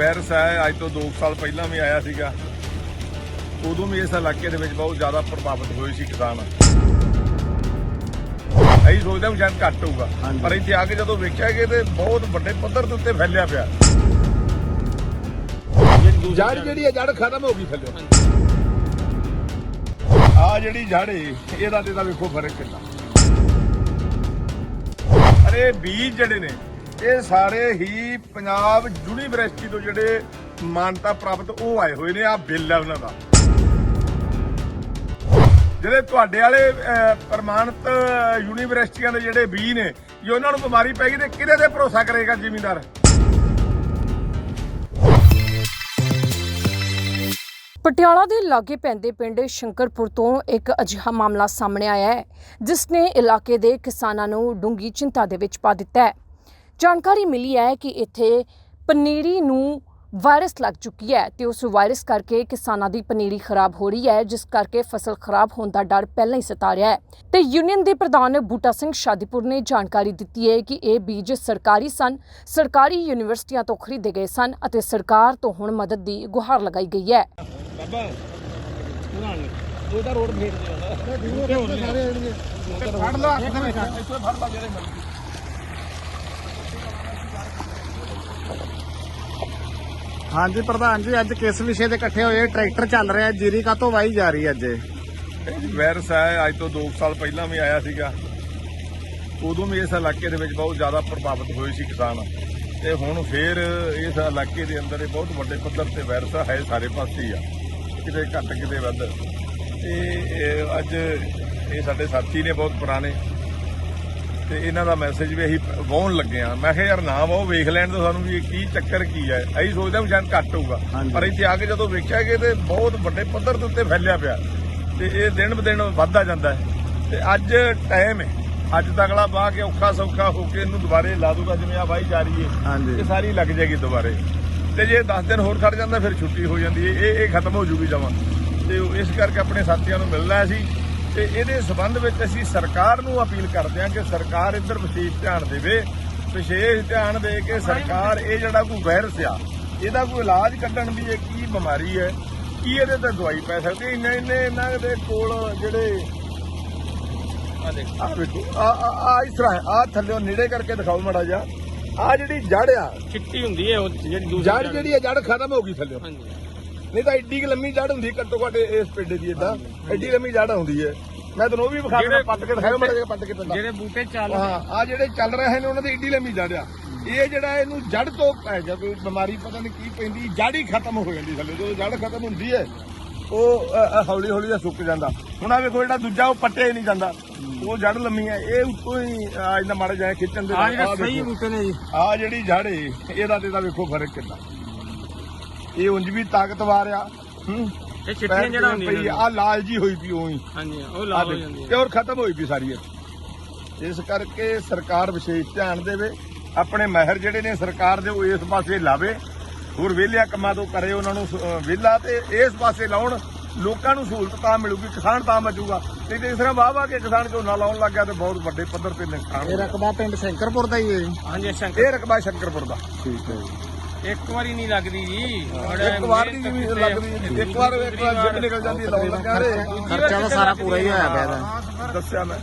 Virus ਹੈ ਅੱਜ ਤੋਂ 2 ਸਾਲ ਪਹਿਲਾਂ ਵੀ ਆਇਆ ਸੀਗਾ। ਉਦੋਂ ਵੀ ਇਸ ਇਲਾਕੇ ਦੇ ਵਿੱਚ ਬਹੁਤ ਜ਼ਿਆਦਾ ਪ੍ਰਭਾਵਿਤ ਹੋਏ ਸੀ ਕਿਸਾਨ। ਅਸੀਂ ਸੋਚਦੇ ਹਾਂ ਸ਼ਾਇਦ ਘੱਟ ਹੋਊਗਾ। ਪਰ ਇੱਥੇ ਆ ਕੇ ਜਦੋਂ ਵੇਖਿਆ ਕਿ ਤੇ ਬਹੁਤ ਵੱਡੇ ਪੱਧਰ ਦੇ ਉੱਤੇ ਫੈਲਿਆ ਪਿਆ। ਜੜ ਜਿਹੜੀ ਹੈ ਜੜ ਖਤਮ ਹੋ ਗਈ ਥੱਲੇ। ਆ ਜਿਹੜੀ ਜੜ ਇਹਦਾ ਤੇ ਤਾਂ ਵੇਖੋ ਫ਼ਰਕ ਕਿੰਨਾ। ਅਰੇ ਬੀਜ ਜਿਹੜੇ ਨੇ ਇਹ ਸਾਰੇ ਹੀ ਪੰਜਾਬ ਯੂਨੀਵਰਸਿਟੀ ਤੋਂ ਜਿਹੜੇ ਮਾਨਤਾ ਪ੍ਰਾਪਤ ਉਹ ਆਏ ਹੋਏ ਨੇ ਆ ਬਿੱਲ ਹੈ ਉਹਨਾਂ ਦਾ। ਜਿਹੜੇ ਤੁਹਾਡੇ ਵਾਲੇ ਪ੍ਰਮਾਣਿਤ ਯੂਨੀਵਰਸਿਟੀਆਂ ਦੇ ਜਿਹੜੇ ਬੀਜ ਨੇ, ਜੇ ਉਹਨਾਂ ਨੂੰ ਬਿਮਾਰੀ ਪੈ ਗਈ ਤੇ ਕਿਹਦੇ ਤੇ ਭਰੋਸਾ ਕਰੇਗਾ ਜ਼ਿਮੀਂਦਾਰ? ਪਟਿਆਲਾ ਦੇ ਲਾਗੇ ਪੈਂਦੇ ਪਿੰਡ ਸ਼ੰਕਰਪੁਰ ਤੋਂ ਇੱਕ ਅਜਿਹਾ ਮਾਮਲਾ ਸਾਹਮਣੇ ਆਇਆ ਹੈ, ਜਿਸ ਨੇ ਇਲਾਕੇ ਦੇ ਕਿਸਾਨਾਂ ਨੂੰ ਡੂੰਗੀ ਚਿੰਤਾ ਦੇ ਵਿੱਚ ਪਾ ਦਿੱਤਾ ਹੈ। ਜਾਣਕਾਰੀ ਮਿਲੀ ਹੈ ਕਿ ਇੱਥੇ ਪਨੀਰੀ ਨੂੰ ਵਾਇਰਸ ਲੱਗ ਚੁੱਕੀ ਹੈ ਤੇ ਉਸ ਵਾਇਰਸ ਕਰਕੇ ਕਿਸਾਨਾਂ ਦੀ ਪਨੀਰੀ ਖਰਾਬ ਹੋ ਰਹੀ ਹੈ ਜਿਸ ਕਰਕੇ ਫਸਲ ਖਰਾਬ ਹੋਣ ਦਾ ਡਰ ਪਹਿਲਾਂ ਹੀ ਸਤਾ ਰਿਹਾ ਹੈ। ਤੇ ਯੂਨੀਅਨ ਦੇ ਪ੍ਰਧਾਨ ਬੂਟਾ ਸਿੰਘ ਸ਼ਾਦੀਪੁਰ ਨੇ ਜਾਣਕਾਰੀ ਦਿੱਤੀ ਹੈ ਕਿ ਇਹ ਬੀਜ ਸਰਕਾਰੀ ਸਨ ਸਰਕਾਰੀ ਯੂਨੀਵਰਸਿਟੀਆਂ ਤੋਂ ਖਰੀਦੇ ਗਏ ਸਨ ਅਤੇ ਸਰਕਾਰ ਤੋਂ ਹੁਣ ਮਦਦ ਦੀ ਗੁਹਾਰ ਲਗਾਈ ਗਈ ਹੈ। ਬਾਬਾ ਪੁਰਾਣ ਉਹਦਾ ਰੋਡ ਫੇਰ ਦੇ ਫੜ ਲਾ ਇੱਥੇ ਫੜ ਲਾ। ਜਿਹੜੇ ਮਿਲ ਗਏ ਹਾਂਜੀ ਪ੍ਰਧਾਨ ਜੀ, ਅੱਜ ਕਿਸ ਵਿਸ਼ੇ ਤੇ ਇਕੱਠੇ ਹੋਏ? ਟਰੈਕਟਰ ਚੱਲ ਰਿਹਾ, ਜੀਰੀ ਕਾਤੋਂ ਵਾਈ ਜਾ ਰਹੀ ਹੈ ਅੱਜ? ਇਹ? ਵਾਇਰਸ ਹੈ, ਅੱਜ ਤੋਂ 2 ਸਾਲ ਪਹਿਲਾਂ ਵੀ ਆਇਆ ਸੀਗਾ। ਉਦੋਂ ਵੀ ਇਸ ਇਲਾਕੇ ਦੇ ਵਿੱਚ ਬਹੁਤ ਜ਼ਿਆਦਾ ਪ੍ਰਭਾਵਿਤ ਹੋਏ ਸੀ ਕਿਸਾਨ। ਤੇ ਹੁਣ ਫੇਰ ਇਸ ਇਲਾਕੇ ਦੇ ਅੰਦਰ ਇਹ ਬਹੁਤ ਵੱਡੇ ਪੱਧਰ ਤੇ ਵਾਇਰਸ ਹੈ, ਸਾਰੇ ਪਾਸੇ ਆ। ਕਿਤੇ ਘੱਟ, ਕਿਤੇ ਵੱਧ। ਤੇ, ਇਹ ਅੱਜ ਇਹ ਸਾਡੇ ਸਾਥੀ ਨੇ ਬਹੁਤ ਪੁਰਾਣੇ ਤੇ ਇਹਨਾਂ ਦਾ ਮੈਸੇਜ ਵੀ ਅਸੀਂ ਵਾਉਣ ਲੱਗੇ ਆ ਮੈਂ ਕਿਹਾ ਯਾਰ ਨਾ ਵਾਓ ਵੇਖ ਲੈਣ ਤੋਂ ਸਾਨੂੰ ਵੀ ਇਹ ਕੀ ਚੱਕਰ ਕੀ ਹੈ। ਅਸੀਂ ਸੋਚਦੇ ਹਾਂ ਸ਼ਾਇਦ ਘੱਟ ਹੋਊਗਾ। ਪਰ ਇੱਥੇ ਆ ਕੇ ਜਦੋਂ ਵੇਖਿਆ ਕਿ ਤੇ ਬਹੁਤ ਵੱਡੇ ਪੱਧਰ ਦੇ ਉੱਤੇ ਫੈਲਿਆ ਪਿਆ ਤੇ ਇਹ ਦਿਨ ਬ ਦਿਨ ਵੱਧਦਾ ਜਾਂਦਾ ਹੈ। ਤੇ ਅੱਜ ਟਾਈਮ ਹੈ ਅੱਜ ਤਕਲਾ ਬਾਹ ਕੇ ਔਖਾ ਸੌਖਾ ਹੋ ਕੇ ਇਹਨੂੰ ਦੁਬਾਰੇ ਲਾ ਦੂਗਾ ਜਿਵੇਂ ਆ ਵਾਈ ਜਾ ਰਹੀ ਹੈ ਇਹ ਸਾਰੀ ਲੱਗ ਜਾਏਗੀ ਦੁਬਾਰੇ। ਤੇ ਜੇ 10 ਦਿਨ ਹੋਰ ਖੜ ਜਾਂਦਾ ਫਿਰ ਛੁੱਟੀ ਹੋ ਜਾਂਦੀ ਹੈ ਇਹ ਇਹ ਖਤਮ ਹੋ ਜੂਗੀ ਜਮਾਂ। ਤੇ ਇਸ ਕਰਕੇ ਆਪਣੇ ਸਾਥੀਆਂ ਨੂੰ ਮਿਲਣਾ ਸੀ। ਤੇ ਇਹਦੇ ਸਬੰਧ ਵਿੱਚ ਅਸੀਂ ਸਰਕਾਰ ਨੂੰ ਅਪੀਲ ਕਰਦੇ ਹਾਂ ਕਿ ਸਰਕਾਰ ਇੱਧਰ ਵਿਸ਼ੇਸ਼ ਧਿਆਨ ਦੇਵੇ। ਵਿਸ਼ੇਸ਼ ਧਿਆਨ ਦੇ ਕੇ ਸਰਕਾਰ ਇਹ ਜਿਹੜਾ ਕੋਈ ਵਾਇਰਸ ਆ ਇਹਦਾ ਕੋਈ ਇਲਾਜ ਕੱਢਣ ਦੀ ਇਹ ਕੀ ਬਿਮਾਰੀ ਹੈ ਕੀ ਇਹਦੇ ਤੇ ਦਵਾਈ ਪੈ ਸਕਦੀ? ਇੰਨੇ ਇੰਨੇ ਇਹਨਾਂ ਦੇ ਕੋਲ ਜਿਹੜੇ ਆ ਦੇਖ। ਆ ਵੇਖੋ ਆ ਆ- ਇਸ ਤਰ੍ਹਾਂ ਆ ਥੱਲੇ ਨੇੜੇ ਕਰਕੇ ਦਿਖਾਓ ਮੜਾ ਜਾ ਆ ਜਿਹੜੀ ਜੜ ਆ ਚਿੱਟੀ ਹੁੰਦੀ ਹੈ ਉਹ ਜਿਹੜੀ ਜੜ ਜਿਹੜੀ ਹੈ ਜੜ ਖਤਮ ਹੋ ਗਈ ਥੱਲੇ। ਹਾਂਜੀ। ਨਹੀਂ ਤਾਂ ਐਡੀ ਲੰਮੀ ਜੜ ਹੁੰਦੀ ਘੱਟੋ ਘੱਟ ਇਸ ਪਿੰਡੇ ਦੀ ਏਦਾਂ। ਐਡੀ ਲੰਮੀ ਜੜ ਹੁੰਦੀ ਹੈ ਮੈਂ ਤੁਹਾਨੂੰ ਉਹ ਵੀ ਵਿਖਾ ਦਿੰਦਾ ਪੱਟ ਕੇ ਦਿਖਾਓ ਮੜਾ ਪੱਟ ਕੇ ਜਿਹੜੇ ਬੂਟੇ ਚੱਲ ਹਾਂ ਆ ਜਿਹੜੇ ਚੱਲ ਰਹੇ ਨੇ ਉਹਨਾਂ ਦੀ ਏਡੀ ਲੰਮੀ ਜੜ ਆ। ਇਹ ਜਿਹੜਾ ਇਹਨੂੰ ਜੜ ਤੋਂ ਪੈ ਜਾ ਕੋਈ ਬਿਮਾਰੀ ਪਤਾ ਨਹੀਂ ਕੀ ਪੈਂਦੀ ਜੜ ਹੀ ਖਤਮ ਹੋ ਜਾਂਦੀ ਥੱਲੇ ਜਦੋਂ ਜੜ ਖਤਮ ਹੁੰਦੀ ਹੈ ਉਹ ਹੌਲੀ ਹੌਲੀ ਦਾ ਸੁੱਕ ਜਾਂਦਾ। ਹੁਣ ਆ ਵੇਖੋ ਜਿਹੜਾ ਦੂਜਾ ਉਹ ਪੱਟਿਆ ਹੀ ਨਹੀਂ ਜਾਂਦਾ। ਉਹ ਜੜ ਲੰਮੀ ਹੈ ਇਹ ਉੱਤੋਂ ਹੀ ਆ ਇਹਨਾਂ ਮਾੜੇ ਜਾਏ ਖਿੱਚਣ ਦੇ ਆ ਜਿਹੜੇ ਆਹ ਸਹੀ ਦੇਖੋ। ਬੂਟੇ ਨੇ ਜੀ। ਆ ਜਿਹੜੀ ਜੜ ਏ ਇਹਦਾ ਤੇ ਤਾਂ ਵੇਖੋ ਫ਼ਰਕ ਕਿੰਨਾ। ਇਹ ਉਂਝ ਵੀ ਤਾਕਤਵਾਰ ਆ ਹੂੰ। ਇਹ ਚਿੱਟੀਆਂ ਜਿਹੜਾ ਹੁੰਦੀਆਂ ਆ ਲਾਲ ਜੀ ਹੋਈ ਪਈ ਉਹੀ ਹਾਂਜੀ ਉਹ ਲਾਲ ਹੋ ਤੇ ਹੋਰ ਖਤਮ ਹੋਈ ਪਈ ਸਾਰੀ ਇਹ। ਇਸ ਕਰਕੇ ਸਰਕਾਰ ਵਿਸ਼ੇਸ਼ ਧਿਆਨ ਦੇਵੇ ਆਪਣੇ ਮਹਿਰ ਜਿਹੜੇ ਨੇ ਸਰਕਾਰ ਦੇ ਉਹ ਇਸ ਪਾਸੇ ਲਾਵੇ। ਹੋਰ ਵਿਹਲਿਆ ਕੰਮਾਂ ਤੋਂ ਕਰੇ ਉਹਨਾਂ ਨੂੰ ਵਿਹਲਾ ਤੇ ਇਸ ਪਾਸੇ ਲਾਉਣ ਲੋਕਾਂ ਨੂੰ ਸਹੂਲਤ ਤਾਂ ਮਿਲੂਗੀ ਕਿਸਾਨ ਤਾਂ ਬਚੂਗਾ। ਨਹੀਂ ਤੇ ਇਸ ਤਰ੍ਹਾਂ ਵਾਹ ਵਾਹ ਕੇ ਕਿਸਾਨ ਝੋਨਾ ਲਾਉਣ ਲੱਗ ਗਿਆ ਤੇ ਬਹੁਤ ਵੱਡੇ ਪੱਧਰ ਤੇ ਨੁਕਸਾਨ ਇਹ। ਰਕਬਾ ਪਿੰਡ ਸ਼ੰਕਰਪੁਰ ਦਾ ਹੀ ਹੈ ਹਾਂਜੀ ਸ਼ੰਕਰ ਇਹ ਰਕਬਾ ਸ਼ੰਕਰਪੁਰ ਦਾ। ਠੀਕ ਹੈ ਜੀ। ਇੱਕ ਵਾਰੀ ਨਹੀਂ ਲੱਗਦੀ ਜੀ। ਇੱਕ ਵਾਰ ਦੀ ਜਿਵੇਂ ਲੱਗਦੀ ਇੱਕ ਵਾਰ ਇੱਕ ਵਾਰ ਜਿੱਦ ਨਿਕਲ ਜਾਂਦੀ ਹੈ ਲਾਉਣ ਲੱਗਾ ਤੇ ਖਰਚਾ ਤਾਂ ਸਾਰਾ ਪੂਰਾ ਹੀ ਹੋਇਆ ਪਿਆ ਇਹਦਾ। ਦੱਸਿਆ ਮੈਂ।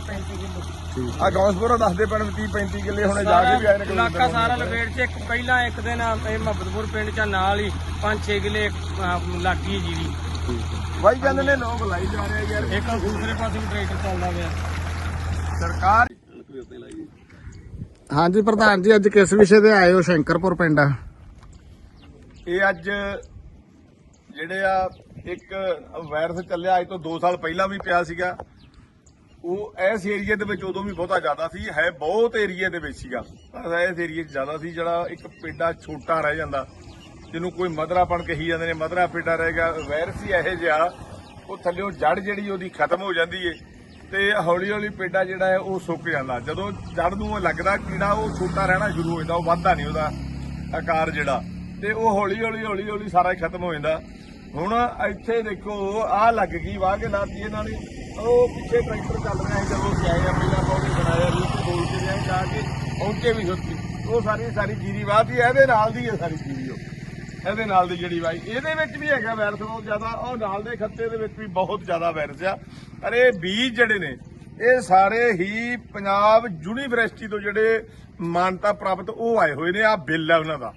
ਆ ਗੌਸਪੁਰਾ ਦੱਸਦੇ ਪੈਣ 30 35 ਕਿੱਲੇ ਹੁਣੇ ਜਾ ਕੇ ਵੀ ਆਏ ਨੇ ਇਲਾਕਾ ਸਾਰਾ ਲਪੇਟ ਚ। ਇੱਕ ਪਹਿਲਾਂ ਇੱਕ ਦਿਨ ਇਹ ਮੁਹੱਬਤਪੁਰ ਪਿੰਡ ਚ ਨਾਲ ਹੀ 5-6 ਕਿਲੇ ਲੱਗੀ ਜੀਰੀ ਵਾਈ ਜਾਂਦੇ ਨੇ ਲੋਕ ਲਾਈ ਜਾ ਰਹੇ ਆ ਯਾਰ। ਇੱਕ ਦੂਸਰੇ ਪਾਸੇ ਵੀ ਟਰੈਕਟਰ ਚੱਲਦਾ ਪਿਆ। ਸਰਕਾਰ ਹਾਂਜੀ ਪ੍ਰਧਾਨ ਜੀ ਅੱਜ ਕਿਸ ਵਿਸ਼ੇ ਤੇ ਆਏ ਹੋ? ਸ਼ੰਕਰਪੁਰ ਪਿੰਡ ਇਹ ਅੱਜ ਜਿਹੜੇ ਆ, ਇੱਕ ਵਾਇਰਸ ਚੱਲਿਆ ਅੱਜ ਤੋਂ 2 ਸਾਲ ਪਹਿਲਾਂ ਵੀ ਪਿਆ ਸੀਗਾ। ਉਹ ਇਸ ਏਰੀਏ ਦੇ ਵਿੱਚ ਉਦੋਂ ਵੀ ਬਹੁਤਾ ਜ਼ਿਆਦਾ ਸੀ, ਹੈ ਬਹੁਤ ਏਰੀਏ ਦੇ ਵਿੱਚ ਸੀਗਾ। ਪਰ ਇਸ ਏਰੀਏ 'ਚ ਜ਼ਿਆਦਾ ਸੀ, ਜਿਹੜਾ ਇੱਕ ਪੇਡਾ ਛੋਟਾ ਰਹਿ ਜਾਂਦਾ। ਜਿਹਨੂੰ ਕੋਈ ਮਧਰਾਪਣ ਕਹੀ ਜਾਂਦੇ ਨੇ ਮੱਧਰਾ ਪੇਡਾ ਰਹਿ ਗਿਆ ਵਾਇਰਸ ਹੀ ਇਹੋ ਜਿਹਾ। ਉਹ ਥੱਲਿਓਂ ਜੜ ਜਿਹੜੀ ਉਹਦੀ ਖਤਮ ਹੋ ਜਾਂਦੀ ਏ। ਤੇ ਹੌਲੀ ਹੌਲੀ ਪੇਡਾ ਜਿਹੜਾ ਹੈ, ਉਹ ਸੁੱਕ ਜਾਂਦਾ। ਜਦੋਂ ਜੜ ਨੂੰ ਉਹ ਲੱਗਦਾ, ਕੀੜਾ ਉਹ ਛੋਟਾ ਰਹਿਣਾ ਸ਼ੁਰੂ ਹੋ ਜਾਂਦਾ, ਉਹ ਵੱਧਦਾ ਨਹੀਂ ਉਹਦਾ ਆਕਾਰ ਜਿਹੜਾ। ਤੇ ਉਹ ਹੌਲੀ ਹੌਲੀ ਹੌਲੀ ਹੌਲੀ ਸਾਰਾ ਹੀ ਖਤਮ ਹੋ ਜਾਂਦਾ। ਹੁਣ ਇੱਥੇ ਦੇਖੋ, ਆਹ ਲੱਗ ਗਈ, ਵਾਹ ਕੇ ਲਾਤੀ ਇਹਨਾਂ ਨੇ। ਉਹ ਪਿੱਛੇ ਟਰੈਕਟਰ ਚੱਲ ਰਿਹਾ ਸੀ, ਜਦੋਂ ਅਸੀਂ ਆਏ ਆ, ਪਹਿਲਾਂ ਪੌੜੀ ਬਣਾਇਆ ਰੀਤ ਬੋਲ ਕੇ ਜਾਏ ਜਾ ਕੇ ਪਹੁੰਚੇ ਵੀ ਸੁੱਤੀ। ਉਹ ਸਾਰੀ ਸਾਰੀ ਜੀਰੀ ਵਾਹਤੀ ਇਹਦੇ ਨਾਲ ਦੀ ਹੈ ਸਾਰੀ ਜੀਰੀ ਉਹ। ਇਹਦੇ ਨਾਲ ਦੀ ਜਿਹੜੀ ਵਾਈ ਇਹਦੇ ਵਿੱਚ ਵੀ ਹੈਗਾ ਵਾਇਰਸ ਬਹੁਤ ਜ਼ਿਆਦਾ, ਉਹ ਨਾਲ ਦੇ ਖੱਤੇ ਦੇ ਵਿੱਚ ਵੀ ਬਹੁਤ ਜ਼ਿਆਦਾ ਵਾਇਰਸ ਆ। ਪਰ ਇਹ ਬੀਜ ਜਿਹੜੇ ਨੇ, ਇਹ ਸਾਰੇ ਹੀ ਪੰਜਾਬ ਯੂਨੀਵਰਸਿਟੀ ਤੋਂ ਜਿਹੜੇ ਮਾਨਤਾ ਪ੍ਰਾਪਤ ਉਹ ਆਏ ਹੋਏ ਨੇ ਆ ਬਿੱਲ ਹੈ ਉਹਨਾਂ ਦਾ।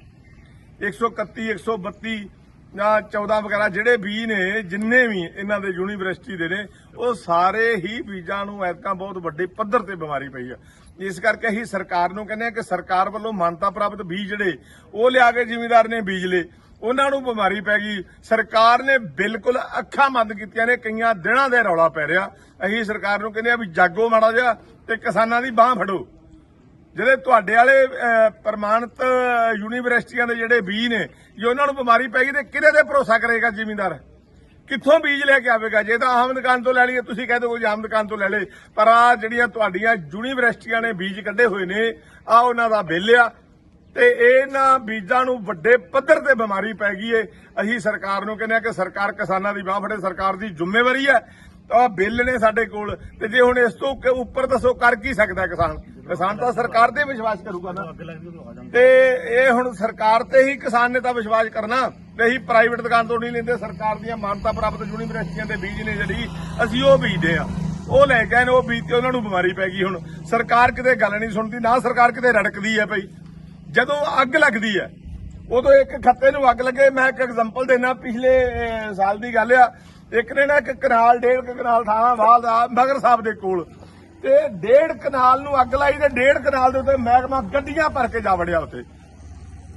131 132 ਜਾਂ 14 ਵਗੈਰਾ ਜਿਹੜੇ ਬੀਜ ਨੇ, ਜਿੰਨੇ ਵੀ ਇਹਨਾਂ ਦੇ ਯੂਨੀਵਰਸਿਟੀ ਦੇ ਨੇ, ਉਹ ਸਾਰੇ ਹੀ ਬੀਜਾਂ ਨੂੰ ਐਤਕਾਂ ਬਹੁਤ ਵੱਡੇ ਪੱਧਰ ਤੇ ਬਿਮਾਰੀ ਪਈ ਆ। ਇਸ ਕਰਕੇ ਅਸੀਂ ਸਰਕਾਰ ਨੂੰ ਕਹਿੰਦੇ ਆ ਕਿ ਸਰਕਾਰ ਵੱਲੋਂ ਮਾਨਤਾ ਪ੍ਰਾਪਤ ਬੀਜ ਜਿਹੜੇ, ਉਹ ਲਿਆ ਕੇ ਜ਼ਿਮੀਦਾਰ ਨੇ ਬੀਜ ਲਏ। ਉਹਨਾਂ ਨੂੰ ਬਿਮਾਰੀ ਪੈ ਗਈ। ਸਰਕਾਰ ਨੇ ਬਿਲਕੁਲ ਅੱਖਾਂ ਬੰਦ ਕੀਤੀਆਂ ਨੇ, ਕਈਆਂ ਦਿਨਾਂ ਦੇ ਰੌਲਾ ਪੈ ਰਿਹਾ। ਅਸੀਂ ਸਰਕਾਰ ਨੂੰ ਕਹਿੰਦੇ ਆ ਵੀ ਜਾਗੋ ਮਾੜਾ ਜਿਹਾ ਤੇ ਕਿਸਾਨਾਂ ਦੀ ਬਾਹ ਫੜੋ। ਜਿਹੜੇ ਤੁਹਾਡੇ ਵਾਲੇ ਅਹ, ਪ੍ਰਮਾਣਿਤ ਯੂਨੀਵਰਸਿਟੀਆਂ ਦੇ ਜਿਹੜੇ ਬੀਜ ਨੇ ਜੇ ਉਹਨਾਂ ਨੂੰ ਬਿਮਾਰੀ ਪੈ ਗਈ ਤੇ ਕਿਹਦੇ ਤੇ ਭਰੋਸਾ ਕਰੇਗਾ ਜ਼ਿਮੀਂਦਾਰ? ਕਿੱਥੋਂ ਬੀਜ ਲੈ ਕੇ ਆਵੇਗਾ? ਜੇ ਤਾਂ ਆਮ ਦੁਕਾਨ ਤੋਂ ਲੈ ਲਈਏ ਤੁਸੀਂ ਕਹਿੰਦੇ ਕੋਈ ਆਮ ਦੁਕਾਨ ਤੋਂ ਲੈ ਲੇ। ਪਰ ਆ ਜਿਹੜੀਆਂ ਤੁਹਾਡੀਆਂ ਯੂਨੀਵਰਸਿਟੀਆਂ ਨੇ ਬੀਜ ਕੱਢੇ ਹੋਏ ਨੇ ਆ ਉਹਨਾਂ ਦਾ ਬਿੱਲ ਆ। ਤੇ ਇਹਨਾਂ ਬੀਜਾਂ ਨੂੰ ਵੱਡੇ ਪੱਧਰ ਤੇ ਬਿਮਾਰੀ ਪੈ ਗਈ ਏ। ਅਸੀਂ ਸਰਕਾਰ ਨੂੰ ਕਹਿੰਦੇ ਆ ਕਿ ਸਰਕਾਰ ਕਿਸਾਨਾਂ ਦੀ ਬਾਹ ਫੜੇ ਸਰਕਾਰ ਦੀ ਜ਼ਿੰਮੇਵਾਰੀ ਹੈ ਤਾਂ ਬਿੱਲ ਨੇ ਸਾਡੇ ਕੋਲ ਤੇ ਜੇ ਹੁਣ ਇਸ ਤੋਂ ਉੱਪਰ ਦੱਸੋ ਕਰ ਕੀ ਸਕਦਾ ਕਿਸਾਨ? ਕਿਸਾਨ ਤਾਂ ਸਰਕਾਰ ਤੇ ਵਿਸ਼ਵਾਸ ਕਰੂਗਾ ਨਾ। ਤੇ ਇਹ ਹੁਣ ਸਰਕਾਰ ਤੇ ਹੀ ਕਿਸਾਨ ਨੇ ਤਾਂ ਵਿਸ਼ਵਾਸ ਕਰਨਾ। ਤੇ ਅਸੀਂ ਪ੍ਰਾਈਵੇਟ ਦੁਕਾਨ ਤੋਂ ਨਹੀਂ ਲੈਂਦੇ ਸਰਕਾਰ ਦੀਆਂ ਮਾਨਤਾ ਪ੍ਰਾਪਤ ਯੂਨੀਵਰਸਿਟੀਆਂ ਦੇ ਬੀਜ ਨੇ ਜਿਹੜੀ ਅਸੀਂ ਉਹ ਬੀਜਦੇ ਆ ਉਹ ਲੈ ਕੇ ਨੇ ਉਹ ਬੀਜ ਤੇ ਉਹਨਾਂ ਨੂੰ ਬਿਮਾਰੀ ਪੈ ਗਈ ਹੁਣ। ਸਰਕਾਰ ਕਿਤੇ ਗੱਲ ਨਹੀਂ ਸੁਣਦੀ ਨਾ ਸਰਕਾਰ ਕਿਤੇ ਰੜਕਦੀ ਹੈ ਭਈ ਜਦੋਂ ਅੱਗ ਲੱਗਦੀ ਹੈ ਉਦੋਂ ਇੱਕ ਖੱਤੇ ਨੂੰ ਅੱਗ ਲੱਗੇ। ਮੈਂ ਇੱਕ ਐਗਜ਼ਾਮਪਲ ਦੇਣਾ ਪਿਛਲੇ ਸਾਲ ਦੀ ਗੱਲ ਆ। ਇੱਕ ਨੇ ਨਾ ਇੱਕ ਕਨਾਲ, ਡੇਢ ਕਨਾਲ ਥਾਣਾ ਬਾਲ ਦਾ, ਮਗਰ ਸਾਹਿਬ ਦੇ ਕੋਲ। ਤੇ ਡੇਢ ਕਨਾਲ ਨੂੰ ਅੱਗ ਲਾਈ ਤੇ ਡੇਢ ਕਨਾਲ ਦੇ ਉੱਤੇ ਮਹਿਕਮਾ ਗੱਡੀਆਂ ਭਰ ਕੇ ਜਾ ਵੜਿਆ ਉੱਥੇ।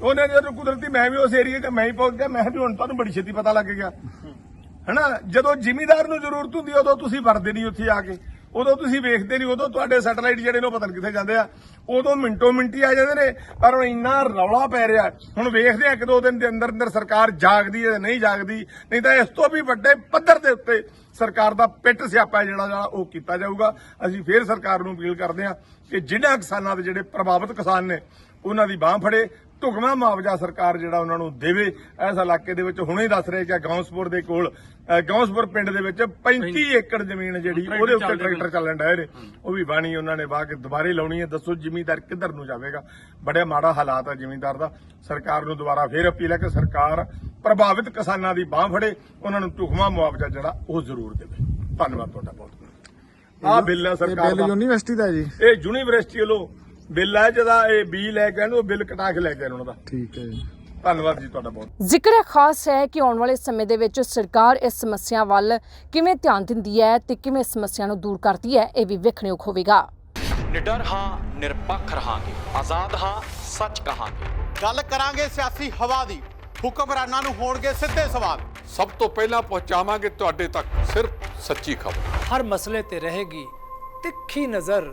ਉਹਨੇ ਜਦੋਂ ਕੁਦਰਤੀ, ਮੈਂ ਵੀ ਉਸ ਏਰੀਏ 'ਚ, ਮੈਂ ਹੀ ਪਹੁੰਚ ਗਿਆ, ਮੈਂ ਵੀ ਹੁਣ ਤੁਹਾਨੂੰ ਬੜੀ ਛੇਤੀ ਪਤਾ ਲੱਗ ਗਿਆ। ਹਨਾ? ਜਦੋਂ ਜ਼ਿਮੀਦਾਰ ਨੂੰ ਜ਼ਰੂਰਤ ਹੁੰਦੀ ਉਦੋਂ ਤੁਸੀਂ ਵਰਦੇ ਨਹੀਂ ਉੱਥੇ ਆ ਕੇ। ਉਦੋਂ ਤੁਸੀਂ ਵੇਖਦੇ ਨਹੀਂ, ਉਦੋਂ ਤੁਹਾਡੇ ਸੈਟਲਾਈਟ ਜਿਹੜੇ ਨੇ ਉਹ ਪਤਾ ਨਹੀਂ ਕਿੱਥੇ ਜਾਂਦੇ ਆ। ਉਦੋਂ ਮਿੰਟੋ ਮਿੰਟੀ ਆ ਜਾਂਦੇ ਨੇ, ਪਰ ਹੁਣ ਇੰਨਾ ਰੌਲਾ ਪੈ ਰਿਹਾ। ਹੁਣ ਵੇਖਦੇ ਆ ਇੱਕ ਦੋ ਦਿਨ ਦੇ ਅੰਦਰ ਅੰਦਰ ਸਰਕਾਰ ਜਾਗਦੀ ਹੈ ਜਾਂ ਨਹੀਂ ਜਾਗਦੀ, ਨਹੀਂ ਤਾਂ ਇਸ ਤੋਂ ਵੀ ਵੱਡੇ ਪੱਧਰ ਦੇ ਉੱਤੇ ਸਰਕਾਰ ਦਾ ਪਿੱਟ ਸਿਆਪਾ ਜਿਹੜਾ ਜਿਹੜਾ ਉਹ ਕੀਤਾ ਜਾਊਗਾ। ਅਸੀਂ ਫੇਰ ਸਰਕਾਰ ਨੂੰ ਅਪੀਲ ਕਰਦੇ ਹਾਂ ਕਿ ਜਿਨ੍ਹਾਂ ਕਿਸਾਨਾਂ ਦੇ ਜਿਹੜੇ ਪ੍ਰਭਾਵਿਤ ਕਿਸਾਨ ਨੇ, ਉਹਨਾਂ ਦੀ ਬਾਹ ਫੜੇ ਢੁਕਵਾਂ ਮੁਆਵਜ਼ਾ ਸਰਕਾਰ ਜਿਹੜਾ ਉਹਨਾਂ ਨੂੰ ਦੇਵੇ ਇਸ ਇਲਾਕੇ ਦੇ ਵਿੱਚ ਹੁਣੇ ਹੀ ਦੱਸ ਰਹੇ ਕਿ ਗੌਂਸਪੁਰ ਦੇ ਕੋਲ ਗੌਂਸਪੁਰ ਪਿੰਡ ਦੇ ਵਿੱਚ 35 ਏਕੜ ਜ਼ਮੀਨ ਜਿਹੜੀ ਉਹਦੇ ਉੱਤੇ ਟਰੈਕਟਰ ਚੱਲਣ ਡਏ ਨੇ। ਉਹ ਵੀ ਬਾਣੀ ਉਹਨਾਂ ਨੇ ਵਾਹ ਕੇ ਦੁਬਾਰੇ ਲਾਉਣੀ ਹੈ ਦੱਸੋ ਜ਼ਿਮੀਂਦਾਰ ਕਿੱਧਰ ਨੂੰ ਜਾਵੇਗਾ। ਬੜੇ ਮਾੜਾ ਹਾਲਾਤ ਹੈ ਜ਼ਿਮੀਂਦਾਰ ਦਾ। ਸਰਕਾਰ ਨੂੰ ਦੁਬਾਰਾ ਫੇਰ ਅਪੀਲ ਹੈ ਕਿ ਸਰਕਾਰ ਪ੍ਰਭਾਵਿਤ ਕਿਸਾਨਾਂ ਦੀ ਬਾਹ ਫੜੇ ਉਹਨਾਂ ਨੂੰ ਢੁਕਵਾਂ ਮੁਆਵਜ਼ਾ ਜਿਹੜਾ ਉਹ ਜ਼ਰੂਰ ਦੇਵੇ। ਧੰਨਵਾਦ ਤੁਹਾਡਾ ਬਹੁਤ। ਬਹੁਤ ਆਹ ਬਿੱਲ ਹੈ ਇਹ ਸਰਕਾਰ ਬਿੱਲ ਦਾ। ਯੂਨੀਵਰਸਿਟੀ ਦਾ ਜੀ। ਇਹ ਯੂਨੀਵਰਸਿਟੀ ਵੱਲੋਂ ਬਿੱਲ ਹੈ ਜਿਹਦਾ ਇਹ ਬੀ ਲੈ ਕੇ ਨੇ ਉਹ ਬਿੱਲ ਕਟਾ ਕੇ ਲੈ ਕੇ ਨੇ ਉਹਨਾਂ ਦਾ ਠੀਕ ਹੈ ਜੀ। ਧੰਨਵਾਦ ਜੀ ਤੁਹਾਡਾ ਬਹੁਤ। ਜ਼ਿਕਰ ਖਾਸ ਹੈ ਕਿ ਆਉਣ ਵਾਲੇ ਸਮੇਂ ਦੇ ਵਿੱਚ ਸਰਕਾਰ ਇਸ ਸਮੱਸਿਆ ਵੱਲ ਕਿਵੇਂ ਧਿਆਨ ਦਿੰਦੀ ਹੈ ਤੇ ਕਿਵੇਂ ਇਸ ਸਮੱਸਿਆ ਨੂੰ ਦੂਰ ਕਰਦੀ ਹੈ ਇਹ ਵੀ ਵੇਖਣਯੋਗ ਹੋਵੇਗਾ। ਨਿਡਰ ਹਾਂ ਨਿਰਪੱਖ ਰਹਾਂਗੇ। ਆਜ਼ਾਦ ਹਾਂ ਸੱਚ ਕਹਾਂਗੇ। ਗੱਲ ਕਰਾਂਗੇ ਸਿਆਸੀ ਹਵਾ ਦੀ। ਹੁਕਮਰਾਨਾਂ ਨੂੰ ਹੋਣਗੇ ਸਿੱਧੇ ਸਵਾਲ। ਸਭ ਤੋਂ ਪਹਿਲਾਂ ਪਹੁੰਚਾਵਾਂਗੇ ਤੁਹਾਡੇ ਤੱਕ ਸਿਰਫ ਸੱਚੀ ਖਬਰ। ਹਰ ਮਸਲੇ ਤੇ ਰਹੇਗੀ ਤਿੱਖੀ ਨਜ਼ਰ।